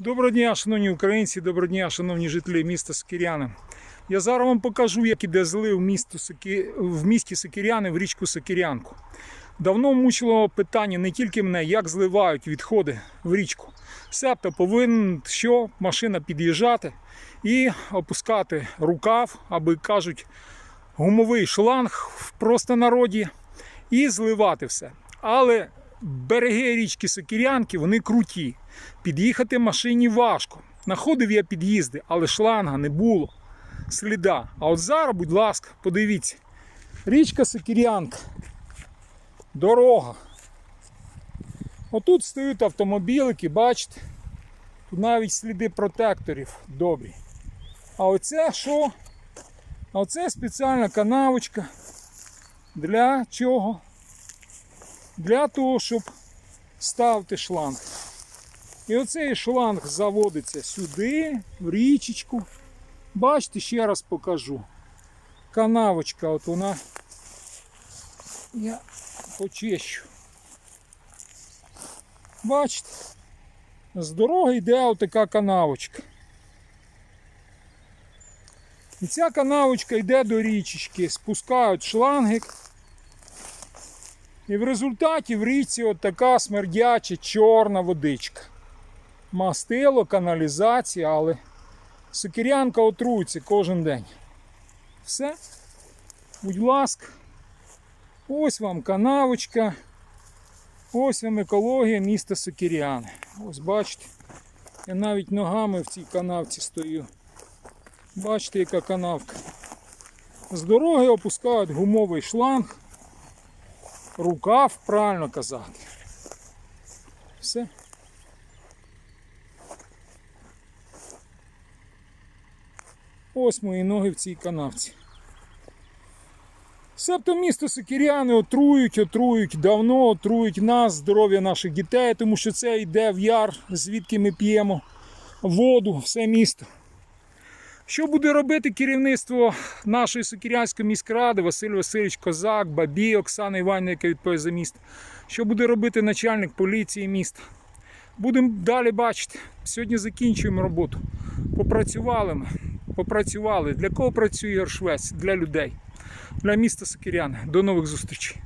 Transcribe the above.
Доброго дня, шановні українці, доброго дня, шановні жителі міста Сокиряни. Я зараз вам покажу, як іде злив місто Соки... в місті Сокиряни в річку Сокирянку. Давно мучило питання не тільки мене, як зливають відходи в річку. Себто повинен що машина під'їжджати і опускати рукав, аби кажуть, гумовий шланг в простонароді і зливати все. Але береги річки Сокирянки вони круті. Під'їхати машині важко. Находив я під'їзди, але шланга не було. Сліда. А от зараз, будь ласка, подивіться. Річка Сокирянка. Дорога. Отут стоять автомобілики, бачите? Тут навіть сліди протекторів добрі. А оце що? А оце спеціальна канавочка. Для чого? Для того, щоб ставити шланг. І оцей шланг заводиться сюди, в річечку. Бачите, ще раз покажу. Канавочка, от вона. Я почищу. Бачите? З дороги йде отака канавочка. І ця канавочка йде до річечки, спускають шлангик. І в результаті в річці от така смердяча чорна водичка. Мастило, каналізація, але сокирянка отрується кожен день. Все. Будь ласка, ось вам канавочка. Ось вам екологія міста Сокиряни. Ось бачите, я навіть ногами в цій канавці стою. Бачите, яка канавка. З дороги опускають гумовий шланг. Рукав, правильно казати. Все. Ось мої ноги в цій канавці. Себто місто Сокиряни отрують, отрують, давно отрують нас, здоров'я наших дітей, тому що це йде в яр, звідки ми п'ємо воду, все місто. Що буде робити керівництво нашої Сокирянської міськради, Василь Васильович Козак, Бабій, Оксана Іванівна, яка відповідає за місто? Що буде робити начальник поліції міста? Будемо далі бачити. Сьогодні закінчуємо роботу. Попрацювали ми. Попрацювали. Для кого працює Ігор Для людей. Для міста Сокиряни. До нових зустрічей.